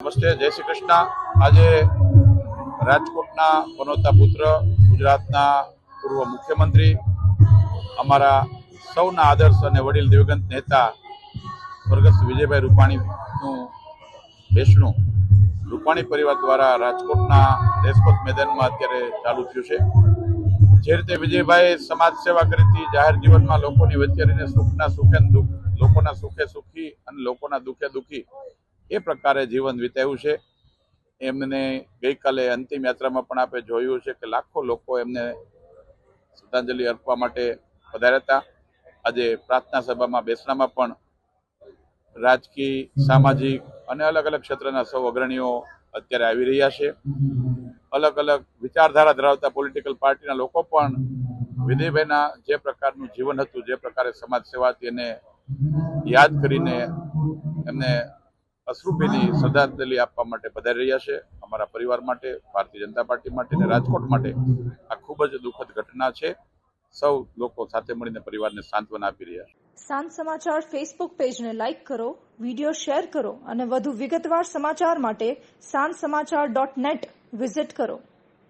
નમસ્તે, જય શ્રી કૃષ્ણ. આજે રાજકોટના પનોતા પુત્ર, ગુજરાતના પૂર્વ મુખ્યમંત્રી, અમારા સૌના આદર્શ અને વડીલ દિવગંત નેતા સ્વર્ગસ્થ વિજયભાઈ રૂપાણીનું બેસણું રૂપાણી પરિવાર દ્વારા રાજકોટના રેસકોટ મેદાનમાં અત્યારે ચાલુ થયું છે. જે રીતે વિજયભાઈ સમાજ સેવા કરી જાહેર જીવનમાં લોકોની વચ્ચે રહીને સુખના સુખે દુઃખ, લોકોના સુખે સુખી અને લોકોના દુઃખે દુઃખી એ પ્રકારે જીવન વિતાવ્યું છે. એમને ગઈકાલે અંતિમ યાત્રામાં પણ આપણે જોયું છે કે લાખો લોકો એમને શ્રદ્ધાંજલિ અર્પવા માટે પધાર્યા હતા. આજે પ્રાર્થના સભામાં બેસણામાં પણ રાજકીય, સામાજિક અને અલગ અલગ ક્ષેત્રના સૌ અગ્રણીઓ અત્યારે આવી રહ્યા છે. અલગ અલગ વિચારધારા ધરાવતા પોલિટિકલ પાર્ટીના લોકો પણ વિધિભાઈના જે પ્રકારનું જીવન હતું, જે પ્રકારે સમાજ સેવા હતી એને યાદ કરીને એમને અશ્રુભીની શ્રદ્ધાંજલિ આપવા માટે પધારી રહ્યા છે. અમારા પરિવાર માટે, ભારતીય જનતા પાર્ટી માટે અને રાજકોટ માટે આ ખૂબ જ દુઃખદ ઘટના છે. સૌ લોકો સાથે મળીને પરિવારને સાંત્વના આપી રહ્યા છે. સાંજ સમાચાર ફેસબુક પેજને લાઇક કરો વીડિયો શેર કરો અને વધુ વિગતવાર સમાચાર માટે સાંજ સમાચાર ડોટ નેટ વિઝિટ કરો.